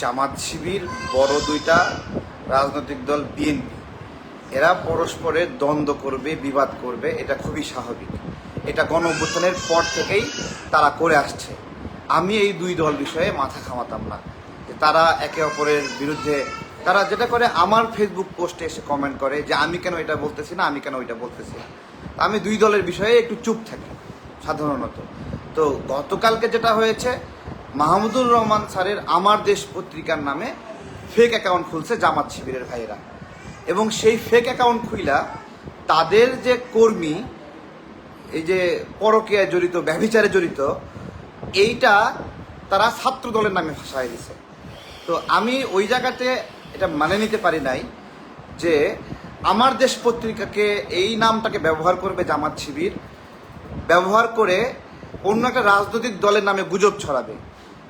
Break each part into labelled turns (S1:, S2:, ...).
S1: জামাত শিবির, বড় দুইটা রাজনৈতিক দল বিএনপি। এরা পরস্পরের দ্বন্দ্ব করবে, বিবাদ করবে, এটা খুবই স্বাভাবিক। এটা গণ অভ্যুত্থানের পর থেকেই তারা করে আসছে। আমি এই দুই দল বিষয়ে মাথা খামাতাম না। যে তারা একে অপরের বিরুদ্ধে, তারা যেটা করে, আমার ফেসবুক পোস্টে এসে কমেন্ট করে যে, আমি কেন এটা বলতেছি না? আমি কেন ওইটা বলতেছি না? আমি দুই দলের বিষয়ে একটু চুপ থাকি, সাধারণত। তো গতকালকে যেটা হয়েছে মাহমুদুর রহমান স্যারের আমার দেশ পত্রিকার নামে ফেক অ্যাকাউন্ট খুলছে জামাত শিবিরের ভাইয়েরা। এবং সেই ফেক অ্যাকাউন্ট খুইলা তাদের যে কর্মী, এই যে পরকীয়ায় জড়িত, ব্যভিচারে জড়িত, এইটা তারা ছাত্র দলের নামে ভাসায় দিছে। তো আমি ওই জায়গাতে এটা মানে নিতে পারি নাই যে আমার দেশ পত্রিকাকে এই নামটাকে ব্যবহার করবে জামাত শিবির, ব্যবহার করে অন্য একটা রাজনৈতিক দলের নামে গুজব ছড়াবে।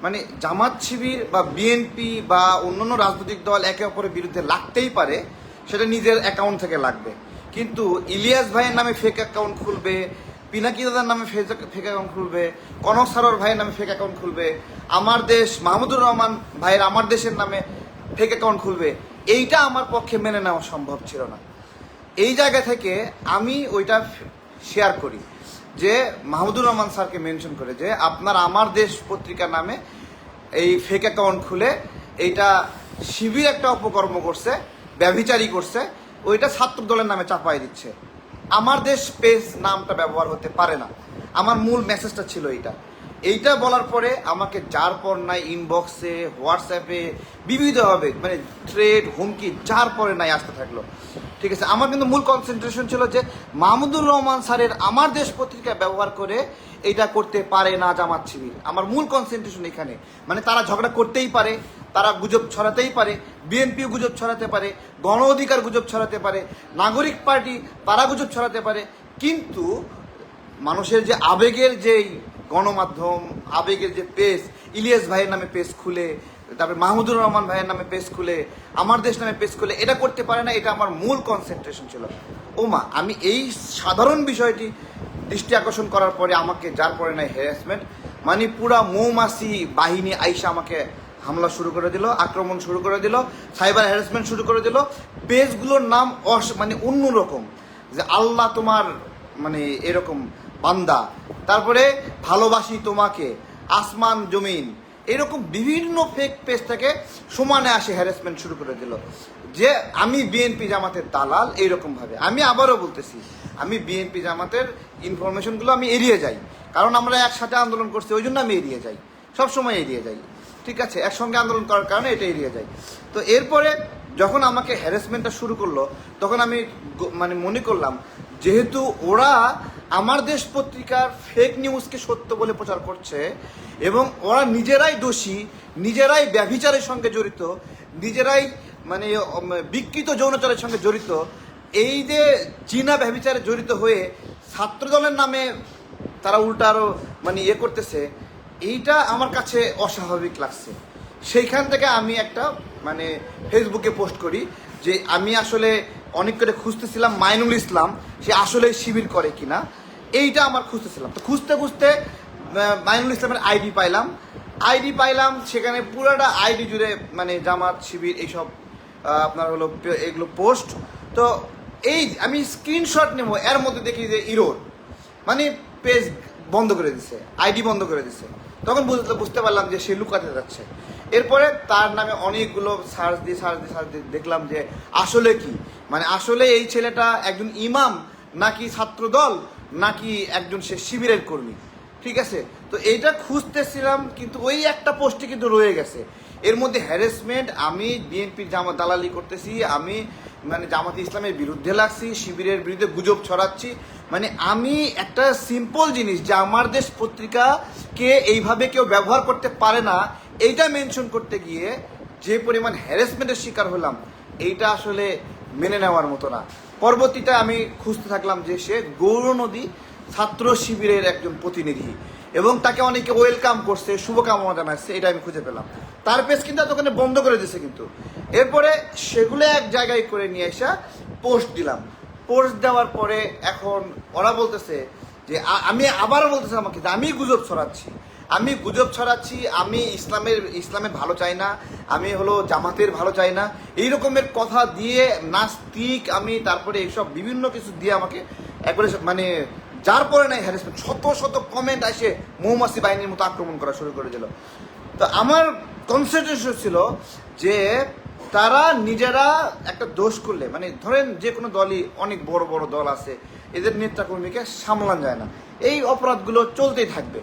S1: মানে জামাত শিবির বা বিএনপি বা অন্যান্য রাজনৈতিক দল একে অপরের বিরুদ্ধে লাগতেই পারে, সেটা নিজের অ্যাকাউন্ট থেকে লাগবে। কিন্তু ইলিয়াস ভাইয়ের নামে ফেক অ্যাকাউন্ট খুলবে, পিনাকি দাদার নামে ফেক অ্যাকাউন্ট খুলবে, কনক সারর ভাইয়ের নামে ফেক অ্যাকাউন্ট খুলবে, আমার দেশ, মাহমুদুর রহমান ভাইয়ের আমার দেশের নামে ফেক অ্যাকাউন্ট খুলবে, এইটা আমার পক্ষে মেনে নেওয়া সম্ভব ছিল না। এই জায়গা থেকে আমি ওইটা শেয়ার করি। যে মাহমুদুর রহমান স্যারকে মেনশন করে যে আপনার আমার দেশ পত্রিকার নামে এই ফেক অ্যাকাউন্ট খুলে এইটা শিবির একটা অপকর্ম করছে, ব্যভিচারী করছে, ওইটা ছাত্র দলের নামে চাপাই দিচ্ছে। আমার দেশ পেজ নামটা ব্যবহার হতে পারে না। আমার মূল মেসেজটা ছিল এইটা। এইটা বলার পরে আমাকে যার পর নাই ইনবক্সে হোয়াটসঅ্যাপে বিবিধভাবে মানে থ্রেড হুমকি, যার পরে নাই আসতে থাকল। ঠিক আছে, আমার কিন্তু মূল কনসেন্ট্রেশন ছিল যে মাহমুদুর রহমান স্যারের আমার দেশ পত্রিকা ব্যবহার করে এটা করতে পারে না জামাত শিবির। আমার মূল কনসেন্ট্রেশন এখানে। মানে তারা ঝগড়া করতেই পারে, তারা গুজব ছড়াতেই পারে, বিএনপিও গুজব ছড়াতে পারে, গণ অধিকার গুজব ছড়াতে পারে, নাগরিক পার্টি তারা গুজব ছড়াতে পারে, কিন্তু মানুষের যে আবেগের যেই গণমাধ্যম, আবেগের যে পেজ ইলিয়াস ভাইয়ের নামে পেজ খুলে তারপরে মাহমুদুর রহমান ভাইয়ের নামে পেজ খুলে, আমার দেশ নামে পেজ খুলে, এটা করতে পারে না, এটা আমার মূল কনসেন্ট্রেশন ছিল। ওমা, আমি এই সাধারণ বিষয়টি দৃষ্টি আকর্ষণ করার পরে আমাকে, যার পরে নাই হ্যারাসমেন্ট মানে পুরা মৌমাছি বাহিনী আইসা আমাকে হামলা শুরু করে দিল, আক্রমণ শুরু করে দিল সাইবার হ্যারাসমেন্ট শুরু করে দিল। পেজগুলোর নাম অস মানে অন্যরকম যে আল্লাহ তোমার মানে এরকম বান্দা, তারপরে ভালোবাসি তোমাকে, আসমান, জমিন এরকম বিভিন্ন ফেক পেজ থেকে সমানে আসে হ্যারাসমেন্ট শুরু করে দিল। যে আমি বিএনপি জামাতের দালাল এইরকম ভাবে আমি আবারও বলতেছি, আমি বিএনপি জামাতের ইনফরমেশনগুলো আমি এড়িয়ে যাই। কারণ আমরা একসাথে আন্দোলন করছি, ওই জন্য আমি এড়িয়ে যাই। সবসময় এড়িয়ে যাই। ঠিক আছে, একসঙ্গে আন্দোলন করার কারণে এটা এড়িয়ে যাই। তো এরপরে যখন আমাকে হ্যারাসমেন্টটা শুরু করল, তখন আমি মানে মনে করলাম যেহেতু ওরা আমার দেশ পত্রিকার ফেক নিউজকে সত্য বলে প্রচার করছে, এবং ওরা নিজেরাই দোষী, নিজেরাই ব্যভিচারের সঙ্গে জড়িত, নিজেরাই মানে বিকৃত যৌনাচারের সঙ্গে জড়িত, এই যে চীনা ব্যভিচারে জড়িত হয়ে ছাত্রদলের নামে তারা উল্টা আরও মানে ইয়ে করতেছে, এইটা আমার কাছে অস্বাভাবিক লাগছে। সেইখান থেকে আমি একটা মানে ফেসবুকে পোস্ট করি যে আমি আসলে অনেক করে খুঁজতেছিলাম মাইনুল ইসলাম, সে আসলে শিবির করে কিনা। এইটা আমার খুঁজতেছিলাম। তো খুঁজতে খুঁজতে মাইনুল ইসলামের আইডি পাইলাম। আইডি পাইলাম, সেখানে পুরোটা আইডি জুড়ে মানে জামাত, শিবির, এইসব আপনার হলো এগুলো পোস্ট। তো এই, আমি স্ক্রিনশট নেব, এর মধ্যে দেখি যে ইরোর। মানে পেজ বন্ধ করে দিছে, আইডি বন্ধ করে দিছে। তখন বুঝতে বুঝতে পারলাম যে সে লুকাতে যাচ্ছে। এরপরে তার নামে অনেকগুলো সার্চ দিয়ে সার্চ দিয়ে সার্চ দিয়ে দেখলাম যে আসলে কি? মানে আসলে এই ছেলেটা একজন ইমাম নাকি ছাত্র দল নাকি একজন সে শিবিরের কর্মী? ঠিক আছে? তো এইটা খুঁজতেছিলাম, কিন্তু ওই একটা পোস্টে কিন্তু রয়ে গেছে। এর মধ্যে হ্যারাসমেন্ট আমি বিএনপির জামা দালালি করতেছি, আমি মানে জামাত ইসলামের বিরুদ্ধে লাগছি, শিবিরের বিরুদ্ধে গুজব ছড়াচ্ছি। মানে আমি একটা সিম্পল জিনিস যে আমার দেশ পত্রিকাকে এইভাবে কেউ ব্যবহার করতে পারে না এইটা মেনশন করতে গিয়ে যে পরিমাণ হ্যারাসমেন্টের শিকার হলাম, এইটা আসলে মেনে নেওয়ার মতো না। পরবর্তীতে আমি খুঁজতে থাকলাম যে সে গৌর নদী ছাত্র শিবিরের একজন প্রতিনিধি এবং তাকে অনেকে ওয়েলকাম করছে, শুভকামনা জানাচ্ছে, এটা আমি খুঁজে পেলাম। তার পেজ কিন্তু দোকানে বন্ধ করে দিছে কিন্তু। এরপরে সেগুলো এক জায়গায় করে নিয়ে এসে পোস্ট দিলাম। পোস্ট দেওয়ার পরে এখন ওরা বলতেছে যে আমি আবারও বলতেছে আমাকে যে আমি গুজব ছড়াচ্ছি। আমি গুজব ছড়াচ্ছি, আমি ইসলামের ইসলামের ভালো চাই না, আমি হলো জামাতের ভালো চাই না। এই রকমের কথা দিয়ে নাস্তিক, আমি তারপরে এইসব বিভিন্ন কিছু দিয়ে আমাকে একবারে মানে যার পরে নাই হ্যারাসমেন্ট শত শত কমেন্ট আসে মৌমাছি বাহিনীর মতো আক্রমণ করা শুরু করে দিল। তো আমার কনসেন্ট্রেশন ছিল যে তারা নিজেরা একটা দোষ করলে মানে ধরেন যে কোনো দলই অনেক বড় বড় দল আছে, এদের নেতাকর্মীকে সামলান যায় না। এই অপরাধগুলো চলতেই থাকবে।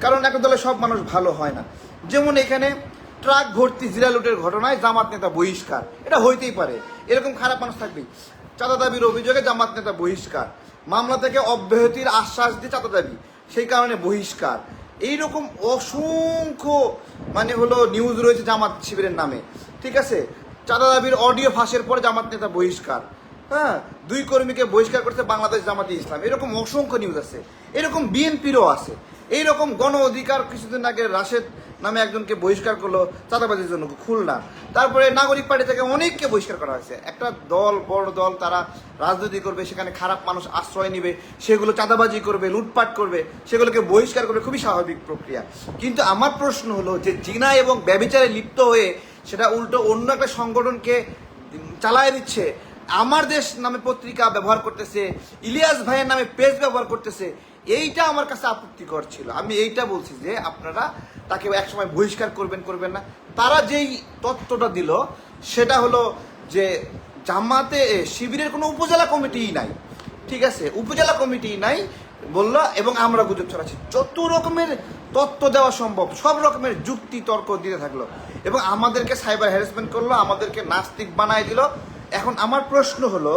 S1: কারণ একটা দলে সব মানুষ ভালো হয় না। যেমন এখানে ট্রাক ভর্তি জিরা লুটের ঘটনায় জামাত নেতা বহিষ্কার। এটা হইতেই পারে। এরকম খারাপ মানুষ থাকবেই। চাঁদা দাবির অভিযোগে জামাত নেতা বহিষ্কার। মামলা থেকে অব্যাহতির আশ্বাস দিয়ে চাঁদা দাবি, সেই কারণে বহিষ্কার। এইরকম অসংখ্য মানে হলো নিউজ রয়েছে জামাত শিবিরের নামে। ঠিক আছে? চাঁদা দাবির অডিও ফাঁসের পরে জামাত নেতা বহিষ্কার। হ্যাঁ? দুই কর্মীকে বহিষ্কার করছে বাংলাদেশ জামাতি ইসলাম। এরকম অসংখ্য নিউজ আছে। এরকম বিএনপিরও আছে। এইরকম গণ অধিকার কিছুদিন আগে রাশেদ নামে একজনকে বহিষ্কার করল চাঁদাবাজির জন্য খুলনা। তারপরে নাগরিক পার্টি থেকে অনেককে বহিষ্কার করা হয়েছে। একটা দল, বড় দল, তারা রাজনীতি করবে, সেখানে খারাপ মানুষ আশ্রয় নেবে, সেগুলো চাঁদাবাজি করবে, লুটপাট করবে, সেগুলোকে বহিষ্কার করবে, খুবই স্বাভাবিক প্রক্রিয়া। কিন্তু আমার প্রশ্ন হলো যে জিনা এবং ব্যবিচারে লিপ্ত হয়ে সেটা উল্টো অন্য একটা সংগঠনকে চালায় দিচ্ছে। আমার দেশ নামে পত্রিকা ব্যবহার করতেছে, ইলিয়াস ভাইয়ের নামে পেজ ব্যবহার করতেছে, এইটা আমার কাছে আপত্তিকর ছিল। আমি এইটা বলছি যে আপনারা তাকে একসময় বহিষ্কার করবেন করবেন না। তারা যেই তত্ত্বটা দিল, সেটা হলো যে জামাতে শিবিরের কোনো উপজেলা কমিটিই নাই। ঠিক আছে? উপজেলা কমিটি নাই বলল, এবং আমরা গুজব ছড়াচ্ছি। যত রকমের তত্ত্ব দেওয়া সম্ভব, সব রকমের যুক্তি, তর্ক দিতে থাকল। এবং আমাদেরকে সাইবার হ্যারাসমেন্ট করল, আমাদেরকে নাস্তিক বানায় দিল। এখন আমার প্রশ্ন হলো,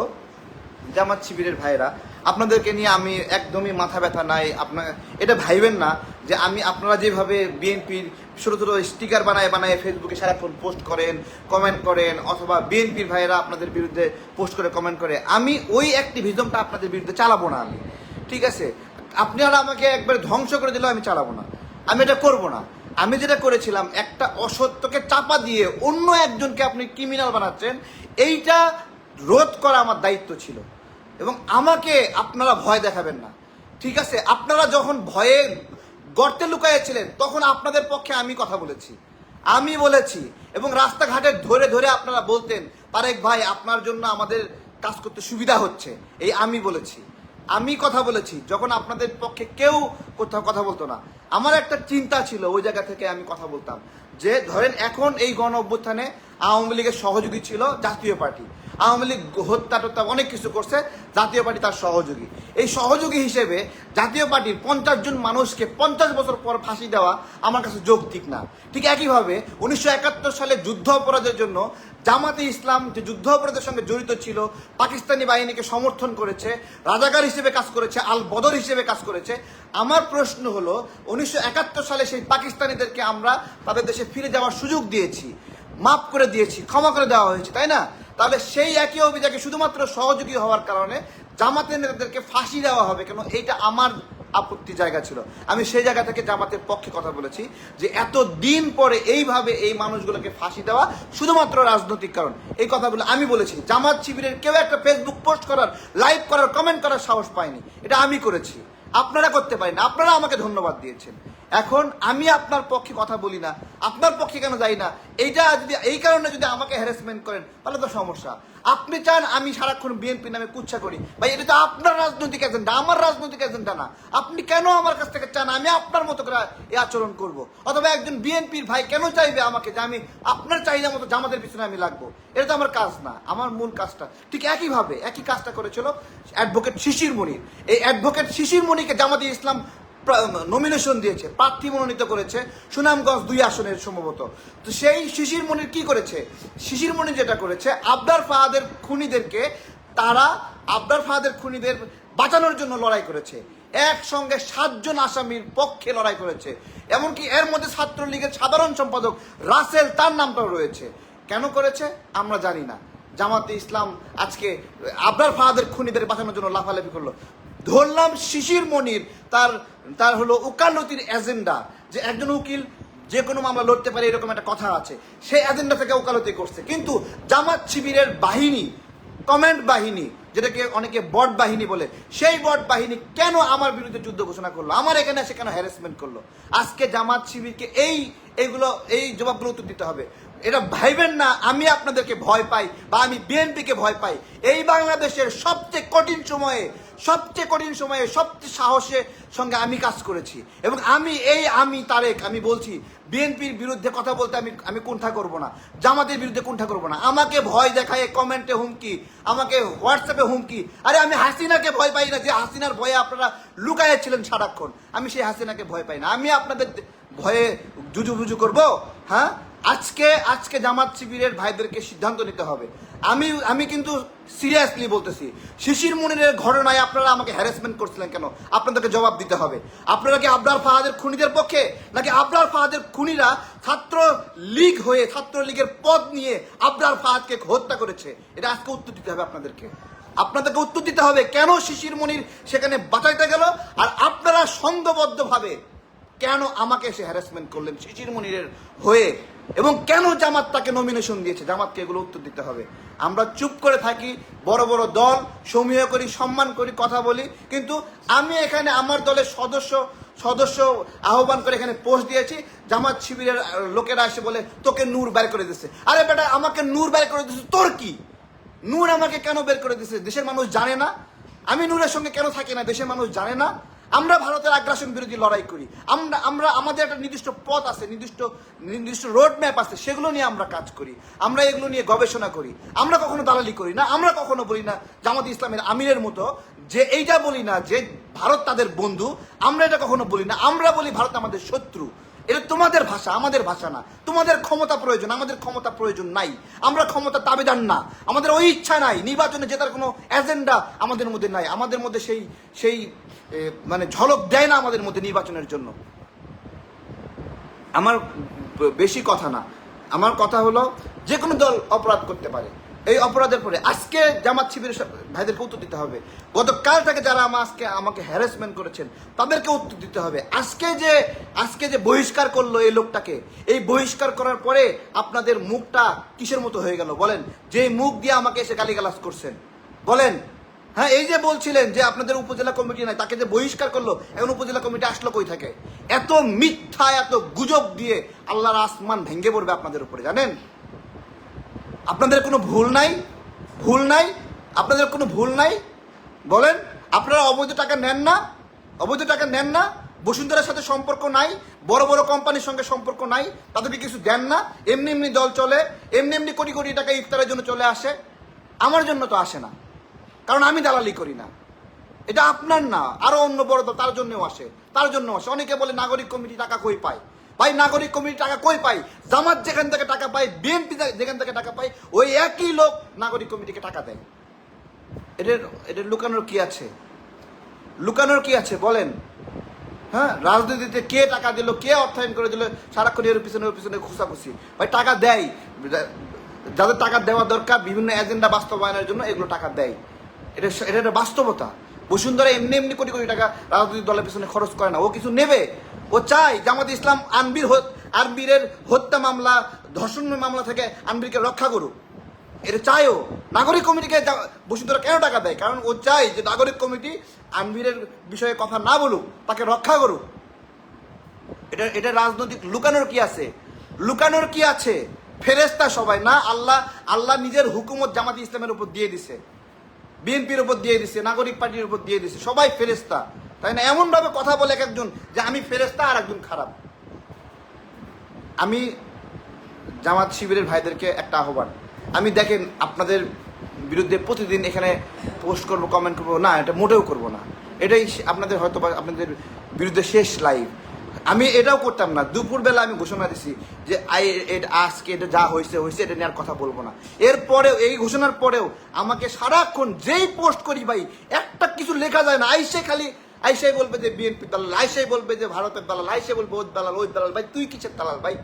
S1: জামাত শিবিরের ভাইরা আপনাদেরকে নিয়ে আমি একদমই মাথা ব্যথা নাই। আপনার, এটা ভাইবেন না যে আমি, আপনারা যেভাবে বিএনপির ছোটো ছোটো স্টিকার বানায় বানায় ফেসবুকে সারাক্ষণ পোস্ট করেন কমেন্ট করেন, অথবা বিএনপির ভাইয়েরা আপনাদের বিরুদ্ধে পোস্ট করে কমেন্ট করে, আমি ওই অ্যাক্টিভিজমটা আপনাদের বিরুদ্ধে চালাবো না আমি। ঠিক আছে? আপনারা আমাকে একবার ধ্বংস করে দিলেও আমি চালাবো না। আমি এটা করব না। আমি যেটা করেছিলাম, একটা অসত্যকে চাপা দিয়ে অন্য একজনকে আপনি ক্রিমিনাল বানাচ্ছেন, এইটা রোধ করা আমার দায়িত্ব ছিল। এবং আমাকে আপনারা ভয় দেখাবেন না। ঠিক আছে? আপনারা যখন ভয়ে গর্তে লুকাইয়েছিলেন, তখন আপনাদের পক্ষে আমি কথা বলেছি। আমি বলেছি এবং রাস্তাঘাটে ধরে ধরে আপনারা বলতেন, পারেক ভাই, আপনার জন্য আমাদের কাজ করতে সুবিধা হচ্ছে। এই আমি বলেছি। আমি কথা বলেছি, যখন আপনাদের পক্ষে কেউ কোথাও কথা বলতো না। আমার একটা চিন্তা ছিল, ওই জায়গা থেকে আমি কথা বলতাম। যে ধরেন এখন এই গণ অভ্যুত্থানে আওয়ামী লীগের সহযোগী ছিল জাতীয় পার্টি। আওয়ামী লীগ হত্যা টত্যা অনেক কিছু করছে, জাতীয় পার্টি তার সহযোগী। এই সহযোগী হিসেবে জাতীয় পার্টির পঞ্চাশ জন মানুষকে পঞ্চাশ বছর পর ফাঁসি দেওয়া আমার কাছে যৌক্তিক না। ঠিক একইভাবে উনিশশো একাত্তর সালে যুদ্ধ অপরাধের জন্য জামাতে ইসলাম যে যুদ্ধ অপরাধের সঙ্গে জড়িত ছিল, পাকিস্তানি বাহিনীকে সমর্থন করেছে, রাজাকার হিসেবে কাজ করেছে, আল বদর হিসেবে কাজ করেছে। আমার প্রশ্ন হলো, উনিশশো একাত্তর সালে সেই পাকিস্তানিদেরকে আমরা তাদের দেশে ফিরে যাওয়ার সুযোগ দিয়েছি। মাফ করে দিয়েছি, ক্ষমা করে দেওয়া হয়েছে, তাই না? তাহলে সেই একই অভিযোগে শুধুমাত্র সহযোগী হওয়ার কারণে জামাতের নেতাদেরকে ফাঁসি দেওয়া হবে কেন? এইটা আমার আপত্তি জায়গা ছিল। আমি সেই জায়গা থেকে জামাতের পক্ষে কথা বলেছি যে এত দিন পরে এইভাবে এই মানুষগুলোকে ফাঁসি দেওয়া শুধুমাত্র রাজনৈতিক কারণ। এই কথাগুলো আমি বলেছি। জামাত শিবিরের কেউ একটা ফেসবুক পোস্ট করার লাইভ করার কমেন্ট করার সাহস পায়নি। এটা আমি করেছি। আপনারা করতে পারেন। আপনারা আমাকে ধন্যবাদ দিয়েছেন। এখন আমি আপনার পক্ষে কথা বলি না, আপনার পক্ষে কেন যাই না? এইটা যদি, এই কারণে যদি আমাকে হ্যারাসমেন্ট করেন, তাহলে তো সমস্যা। আপনি চান আমি সারাক্ষণ বিএনপি নামে কুচ্ছা করি। ভাই, এটা তো আপনার রাজনৈতিক এজেন্ডা আমার রাজনৈতিক এজেন্ডা না। আপনি কেন আমার কাছ থেকে চান আমি আপনার মতো করে এই আচরণ করব? অথবা একজন বিএনপির ভাই কেন চাইবে আমাকে যে আমি আপনার চাহিদা মতো জামাতের পিছনে আমি লাগবো? এটা তো আমার কাজ না, আমার মূল কাজটা। ঠিক একইভাবে, একই কাজটা করেছিল অ্যাডভোকেট শিশির মনির। এই অ্যাডভোকেট শিশির মনিকে জামাতি ইসলাম নমিনেশন দিয়েছে, প্রার্থী মনোনীত করেছে সুনামগঞ্জ দুই আসনের সম্ভবত। তো সেই শিশির মনির কি করেছে? শিশির মনির যেটা করেছে, আবদার ফাহাদের খুনিদেরকে তারা আবদার ফাহাদের খুনিদের বাঁচানোর জন্য লড়াই করেছে। একসঙ্গে সাতজন আসামির পক্ষে লড়াই করেছে। এমনকি এর মধ্যে ছাত্রলীগের সাধারণ সম্পাদক রাসেল তার নামটাও রয়েছে। কেন করেছে? আমরা জানি না। জামাতে ইসলাম আজকে আবরার ফাহাদের খুনিদের বাঁচানোর জন্য লাফালাফি করল। ধরলাম শিশির মনির, তার তার হলো উকালতির এজেন্ডা, যে একজন উকিল, যে কোনো মামলা লড়তে পারে, এরকম একটা কথা আছে। সেই এজেন্ডা থেকে ওকালতি করছে। কিন্তু জামাত শিবিরের বাহিনী কমেন্ট বাহিনী, যেটাকে অনেকে বট বাহিনী বলে, সেই বট বাহিনী কেন আমার বিরুদ্ধে যুদ্ধ ঘোষণা করল? আমার এখানে এসে কেন হ্যারাসমেন্ট করল? আজকে জামাত শিবিরকে এই এইগুলো এই জবাবগুলো উত্তর দিতে হবে। এটা ভাইবেন না, আমি আপনাদেরকে ভয় পাই বা আমি বিএনপিকে ভয় পাই। এই বাংলাদেশের সবচেয়ে কঠিন সময়ে, সবচেয়ে কঠিন সময়ে, সবচেয়ে সাহসের সঙ্গে আমি কাজ করেছি। এবং আমি এই, আমি তারেক, আমি বলছি, বিএনপির বিরুদ্ধে কথা বলতে আমি আমি কোনটা করব না। জামাতের বিরুদ্ধে কোনটা করব না। আমাকে ভয় দেখায় কমেন্টে হুমকি, আমাকে হোয়াটসঅ্যাপে হুমকি। আরে আমি হাসিনাকে ভয় পাই না যে হাসিনার ভয়ে আপনারা লুকাইয়াছিলেন সারাক্ষণ। আমি সেই হাসিনাকে ভয় পাই না। আমি আপনাদের ভয়ে জুজু বুজু করব হ্যাঁ? আজকে আজকে জামাত শিবিরের ভাইদেরকে সিদ্ধান্ত নিতে হবে। আমি আমি কিন্তু সিরিয়াসলি বলতেছি, শিশির মুনিরের ঘটনায় আপনারা আমাকে হ্যারাসমেন্ট করছিলেন কেন? আপনাদেরকে জবাব দিতে হবে। আপনারা কি আবরার ফাহাদের খুনিদের পক্ষে, নাকি আবরার ফাহাদের খুনিরা ছাত্র লীগ হয়ে, ছাত্র লীগের পদ নিয়ে আবরার ফাহাদকে হত্যা করেছে? এটা আজকে উত্তর দিতে হবে আপনাদেরকে। আপনাদেরকে উত্তর দিতে হবে, কেন শিশির মনির সেখানে বাঁচাইতে গেল? আর আপনারা সঙ্গবদ্ধভাবে কেন আমাকে এসে হ্যারাসমেন্ট করলেন শিশির মনিরের হয়ে? এবং কেন জামাত তাকে নমিনেশন দিয়েছে? জামাতকে এগুলো উত্তর দিতে হবে। আমরা চুপ করে থাকি, বড় বড় দল, সমীহ করি, সম্মান করি, কথা বলি, কিন্তু আমি এখানে আমার দলের সদস্য সদস্য আহ্বান করে এখানে পোস্ট দিয়েছি, জামাত শিবিরের লোকেরা এসে বলে, তোকে নূর বের করে দিচ্ছে আরে বেটা, আমাকে নূর বের করে দিচ্ছে তোর কি? নূর আমাকে কেন বের করে দিচ্ছে দেশের মানুষ জানে না। আমি নূরের সঙ্গে কেন থাকি না? দেশের মানুষ জানে না। আমরা ভারতের আগ্রাসন বিরোধী লড়াই করি। আমরা আমরা, আমাদের একটা নির্দিষ্ট পথ আছে, নির্দিষ্ট নির্দিষ্ট রোড ম্যাপ আছে, সেগুলো নিয়ে আমরা কাজ করি। আমরা এগুলো নিয়ে গবেষণা করি। আমরা কখনো দালালি করি না। আমরা কখনো বলি না, জামাত ইসলামের আমিরের মতো, যে এইটা বলি না যে ভারত তাদের বন্ধু, আমরা এটা কখনো বলি না। আমরা বলি ভারত আমাদের শত্রু। এটা তোমাদের ভাষা, আমাদের ভাষা না। তোমাদের ক্ষমতা প্রয়োজন, আমাদের ক্ষমতা প্রয়োজন নাই। আমরা ক্ষমতা দাবিদার না। আমাদের ওই ইচ্ছা নাই, নির্বাচনে জেতার কোনো এজেন্ডা আমাদের মধ্যে নাই। আমাদের মধ্যে সেই সেই মানে ঝলক দেয় না আমাদের মধ্যে নির্বাচনের জন্য। আমার বেশি কথা না। আমার কথা হলো যে কোনো দল অপরাধ করতে পারে। এই অপরাধের পরে আজকে জামাত শিবিরের ভাইদেরকে উত্তর দিতে হবে। গতকাল থেকে যারা আমার আজকে আমাকে হ্যারাসমেন্ট করেছেন, তাদেরকে উত্তর দিতে হবে। আজকে যে আজকে যে বহিষ্কার করল এই লোকটাকে, এই বহিষ্কার করার পরে আপনাদের মুখটা কিসের মতো হয়ে গেল বলেন? যে মুখ দিয়ে আমাকে এসে গালিগালাজ করছেন। বলেন হ্যাঁ এই যে বলছিলেন যে আপনাদের উপজেলা কমিটি নাই, তাকে যে বহিষ্কার করল, এখন উপজেলা কমিটি আসলো কই থাকে? এত মিথ্যা, এত গুজব দিয়ে আল্লাহর আসমান ভেঙে পড়বে আপনাদের উপরে, জানেন? আপনাদের কোনো ভুল নাই? ভুল নাই? আপনাদের কোনো ভুল নাই? বলেন, আপনারা অবৈধ টাকা নেন না? অবৈধ টাকা নেন না? বসুন্ধরার সাথে সম্পর্ক নাই? বড় বড় কোম্পানির সঙ্গে সম্পর্ক নাই? তাদেরকে কিছু দেন না? এমনি এমনি দল চলে, এমনি এমনি কোটি কোটি টাকা ইফতারের জন্য চলে আসে। আমার জন্য তো আসে না। কারণ আমি দালালি করি না। এটা আপনার না, আরও অন্য বড় তার জন্যও আসে। তার জন্য আসে। অনেকে বলে নাগরিক কমিটি টাকা কই পায়? ভাই নাগরিক কমিটি টাকা কই পায় জামাত যেখান থেকে টাকা পায় বিএনপি যেখান থেকে টাকা পায়, ওই একই লোক নাগরিক কমিটিকে টাকা দেয়। এদের এদের লুকানোর কি আছে? লুকানোর কি আছে? বলেন। হ্যাঁ? রাজনীতিতে কে টাকা দিল, কে অর্থায়ন করে দিল, সারাক্ষণ এর পিছনে, ওর পিছনে খুশাখুশি ভাই, টাকা দেয়। যাদের টাকা দেওয়া দরকার, বিভিন্ন এজেন্ডা বাস্তবায়নের জন্য এগুলো টাকা দেয়। এটা এটা বাস্তবতা। বসুন্ধরা এমনি এমনি কোটি কোটি টাকা রাজনৈতিক দলের পিছনে খরচ করে না। ও কিছু নেবে? ও চায় জামাত ইসলাম আনবির আনবিরের হত্যা মামলা, ধর্ষণ মামলা থেকে আনবিরকে রক্ষা করুক। এটা চায়ও নাগরিক কমিটিকে বসুন্ধরা কেন টাকা দেয়? কারণ ও চায় যে নাগরিক কমিটি আনবিরের বিষয়ে কথা না বলুক, তাকে রক্ষা করুক। এটা এটা রাজনৈতিক লুকানোর কি আছে? লুকানোর কি আছে? ফেরেস্তা সবাই না, আল্লাহ আল্লাহ নিজের হুকুমত জামাতি ইসলামের উপর দিয়ে দিছে। বিএনপির উপর দিয়ে দিছে, নাগরিক পার্টির উপর দিয়ে দিছে, সবাই ফেরেস্তা তাই না? এমন ভাবে কথা বলে এক একজন যে আমি ফেরেস্তা আর একজন খারাপ। আমি জামাত শিবিরের ভাইদেরকে একটা আহ্বান। আমি দেখেন, আপনাদের বিরুদ্ধে প্রতিদিন এখানে পোস্ট করব, কমেন্ট করব, না, এটা মোটেও করব না। এটাই আপনাদের হয়তো আপনাদের বিরুদ্ধে শেষ লাইভ। আমি এটাও করতাম না। দুপুরবেলা আমি ঘোষণা দিছি যে, আই আজকে এটা যা হয়েছে হয়েছে, এটা নেওয়ার কথা বলব না। এরপরেও, এই ঘোষণার পরেও আমাকে সারাক্ষণ যেই পোস্ট করি ভাই, একটা কিছু লেখা যায় না। আইসে খালি আইসাই বলবে যে, বিএনপি দালাল। আইসাই বলবে যে, ভারতের দালাল। আইসে বলবে, ওই দালাল ওই দালাল। ভাই, তুই কিসের দালাল ভাই?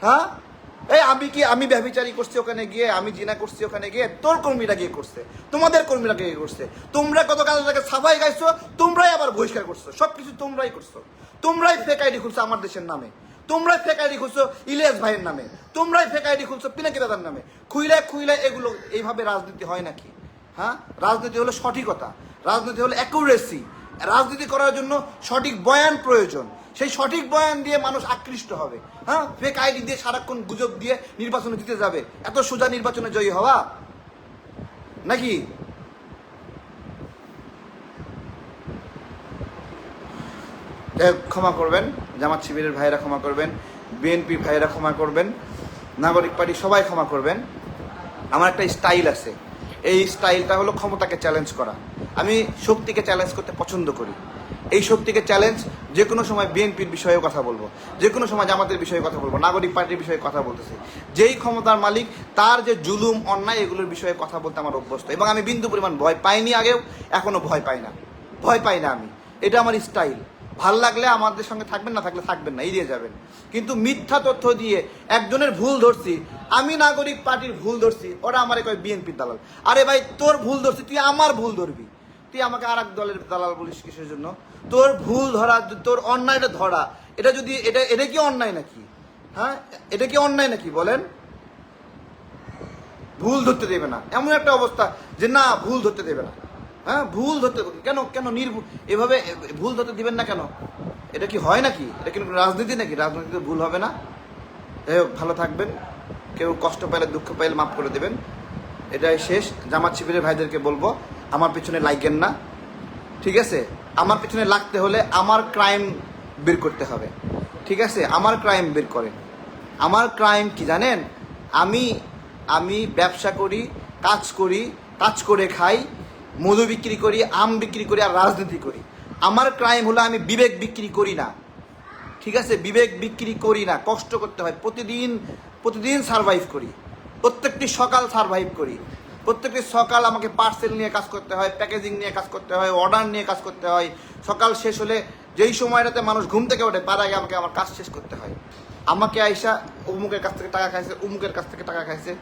S1: হ্যাঁ? এই, আমি কি, আমি ব্যভিচারী করছি ওখানে গিয়ে? আমি জিনা করছি ওখানে গিয়ে? তোর কর্মীরা গিয়ে করছে। তোমাদের কর্মীরা গিয়ে করছে। তোমরা গতকাল তাকে সাফাই গাইছো তোমরাই আবার বহিষ্কার করছ। সবকিছু তোমরাই করছ। তোমরাই ফেক আইডি খুলছো আমার দেশের নামে। তোমরাই ফেক আইডি খুলছো ইলিয়াস ভাইয়ের নামে। তোমরাই ফেক আইডি খুলছো পিনাকি দাদার নামে। খুইলায় খুইলায় এগুলো, এইভাবে রাজনীতি হয় নাকি? হ্যাঁ? রাজনীতি হলো সঠিকতা। রাজনীতি হলো অ্যাকুরেসি রাজনীতি করার জন্য সঠিক বয়ান প্রয়োজন। সেই সঠিক বয়ান দিয়ে মানুষ আকৃষ্ট হবে। হ্যাঁ? ফেক আইডি দিয়ে সারাক্ষণ গুজব দিয়ে নির্বাচনে জিতে যাবে। এত সোজা নির্বাচনে জয়ী হওয়া? নাকি? ক্ষমা করবেন, জামাত শিবিরের ভাইয়েরা ক্ষমা করবেন, বিএনপি ভাইয়েরা ক্ষমা করবেন, নাগরিক পার্টি সবাই ক্ষমা করবেন। আমার একটা স্টাইল আছে। এই স্টাইলটা হলো ক্ষমতাকে চ্যালেঞ্জ করা। আমি শক্তিকে চ্যালেঞ্জ করতে পছন্দ করি। এই শক্তিকে চ্যালেঞ্জ যে কোনো সময় বিএনপির বিষয়েও কথা বলব যে কোনো সময় জামাতের বিষয়ে কথা বলব, নাগরিক পার্টির বিষয়ে কথা বলতেছি। যেই ক্ষমতার মালিক, তার যে জুলুম, অন্যায়, এগুলোর বিষয়ে কথা বলতে আমার অভ্যস্ত। এবং আমি বিন্দু পরিমাণ ভয় পাইনি আগেও, এখনও ভয় পাই না। ভয় পাই না আমি। এটা আমার স্টাইল ভালো লাগলে আমাদের সঙ্গে থাকবেন, না থাকলে থাকবেন না, এড়িয়ে যাবেন। কিন্তু মিথ্যা তথ্য দিয়ে একজনের ভুল ধরছি, আমি নাগরিক পার্টির ভুল ধরছি, ওরা আমার কয় বিএনপির দালাল। আরে ভাই, তোর ভুল ধরছি, তুই আমার ভুল ধরবি। তুই আমাকে আর এক দলের দালাল বলিস কিসের জন্য? তোর ভুল ধরা, তোর অন্যায়টা ধরা, এটা যদি, এটা এটা কি অন্যায় নাকি? হ্যাঁ? এটা কি অন্যায় নাকি বলেন? ভুল ধরতে দেবে না। এমন একটা অবস্থা যে না, ভুল ধরতে দেবে না। হ্যাঁ? ভুল ধরতে, কেন কেন নির্ভুল, এভাবে ভুল ধরতে দিবেন না কেন? এটা কি হয় নাকি? এটা কিন্তু রাজনীতি নাকি? রাজনীতিতে ভুল হবে না? যাই হোক, ভালো থাকবেন। কেউ কষ্ট পাইলে, দুঃখ পাইলে মাফ করে দেবেন। এটাই শেষ। জামাত শিবিরের ভাইদেরকে বলব, আমার পিছনে লাইকেন না। ঠিক আছে? আমার পিছনে লাগতে হলে আমার ক্রাইম বের করতে হবে। ঠিক আছে? আমার ক্রাইম বের করেন। আমার ক্রাইম কি জানেন? আমি আমি ব্যবসা করি, কাজ করি, কাজ করে খাই, মধু বিক্রি করি, আম বিক্রি করি আর রাজনীতি করি। আমার ক্রাইম হলো আমি বিবেক বিক্রি করি না। ঠিক আছে? বিবেক বিক্রি করি না। কষ্ট করতে হয়। প্রতিদিন প্রতিদিন সারভাইভ করি। প্রত্যেকটি সকাল সারভাইভ করি। প্রত্যেকটি সকাল আমাকে পার্সেল নিয়ে কাজ করতে হয় প্যাকেজিং নিয়ে কাজ করতে হয় অর্ডার নিয়ে কাজ করতে হয়। সকাল শেষ হলে যেই সময়টাতে মানুষ ঘুম থেকে ওঠে, তার আগে আমাকে আমার কাজ শেষ করতে হয়। আমাকে আইসা অমুকের কাছ থেকে টাকা খাইছে অমুকের কাছ থেকে টাকা খাইছে।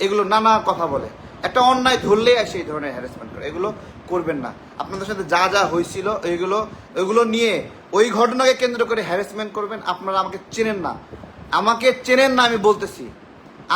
S1: এগুলো নানা কথা বলে। একটা অন্যায় ধরলেই আসে এই ধরনের হ্যারাসমেন্ট করে। এগুলো করবেন না। আপনাদের সাথে যা যা হয়েছিল, এগুলো এগুলো নিয়ে ওই ঘটনাকে কেন্দ্র করে হ্যারাসমেন্ট করবেন। আপনারা আমাকে চেনেন না। আমাকে চেনেন না আমি বলতেছি।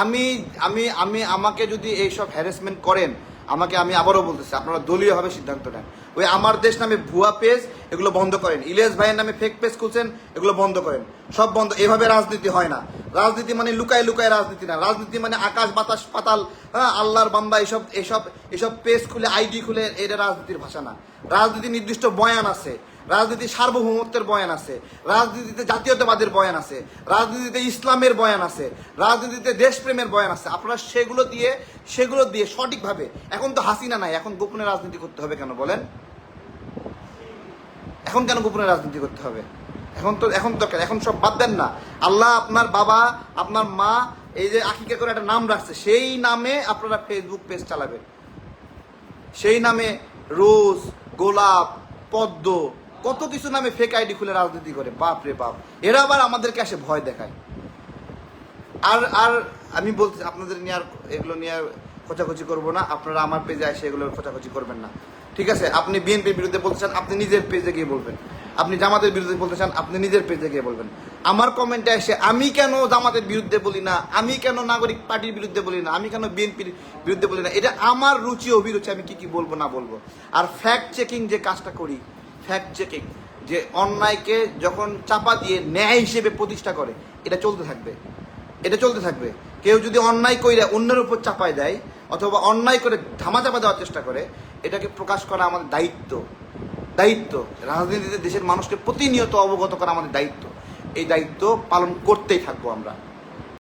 S1: আমি আমি আমি, আমাকে যদি এইসব হ্যারাসমেন্ট করেন, আমাকে আমি আবারও বলতেছি, আপনারা দলীয়ভাবে সিদ্ধান্ত নেন। ওই আমার দেশ নামে ভুয়া পেজ এগুলো বন্ধ করেন। ইলিয়াস ভাইয়ের নামে ফেক পেজ খুলছেন, এগুলো বন্ধ করেন। সব বন্ধ, এভাবে রাজনীতি হয় না। রাজনীতি মানে লুকায় লুকায় রাজনীতি না। রাজনীতি মানে আকাশ, বাতাস, পাতাল হ্যাঁ আল্লাহর বাম্বা এসব এসব এসব পেজ খুলে আইডি খুলে, এটা রাজনীতির ভাষা না। রাজনীতি নির্দিষ্ট বয়ান আছে। রাজনীতি সার্বভৌমত্বের বয়ান আছে, রাজনীতিতে জাতীয়তাবাদের বয়ান আছে, রাজনীতিতে ইসলামের বয়ান আছে, রাজনীতিতে দেশপ্রেমের বয়ান আছে। আপনারা সেগুলো দিয়ে সেগুলো দিয়ে সঠিকভাবে, এখন তো হাসিনা নাই, এখন গোপনে রাজনীতি করতে হবে কেন বলেন? এখন কেন গোপনে রাজনীতি করতে হবে? এখন তো, এখন দরকার এখন সব বাদ দেন না। আল্লাহ আপনার বাবা, আপনার মা, এই যে আকিকা করে একটা নাম রাখছে, সেই নামে আপনারা ফেসবুক পেজ চালাবেন। সেই নামে রোজ, গোলাপ, পদ্ম কত কিছু নামে ফেক আইডি খুলে রাজনীতি করে। বাপ রে বাপ। এরা আবার আমাদেরকে এসে ভয় দেখায়। আর আর আমি বলছি আপনাদের নিয়ে আর এগুলো নিয়ে আর খোঁচাখুচি করব না। আপনারা আমার পেজে এসে এগুলো খোঁচাখুচি করবেন না। ঠিক আছে? আপনি বিএনপির বিরুদ্ধে বলতে চান, আপনি নিজের পেজে গিয়ে বলবেন। আপনি জামাতের বিরুদ্ধে বলতে চান, আপনি নিজের পেজে গিয়ে বলবেন। আমার কমেন্টে এসে, আমি কেন জামাতের বিরুদ্ধে বলি না? আমি কেন নাগরিক পার্টির বিরুদ্ধে বলি না? আমি কেন বিএনপির বিরুদ্ধে বলি না? এটা আমার রুচি, অভিরুচি, আমি কি কি বলব না বলব। আর ফ্যাক্ট চেকিং যে কাজটা করি ফ্যাক্ট চেকিং যে অন্যায়কে যখন চাপা দিয়ে ন্যায় হিসেবে প্রতিষ্ঠা করে, এটা চলতে থাকবে। এটা চলতে থাকবে। কেউ যদি অন্যায় করে অন্যের উপর চাপায় দেয়, অথবা অন্যায় করে ধামা চাপা দেওয়ার চেষ্টা করে, এটাকে প্রকাশ করা আমাদের দায়িত্ব। দায়িত্ব। রাজনীতিতে দেশের মানুষকে প্রতিনিয়ত অবগত করা আমাদের দায়িত্ব। এই দায়িত্ব পালন করতেই থাকব আমরা।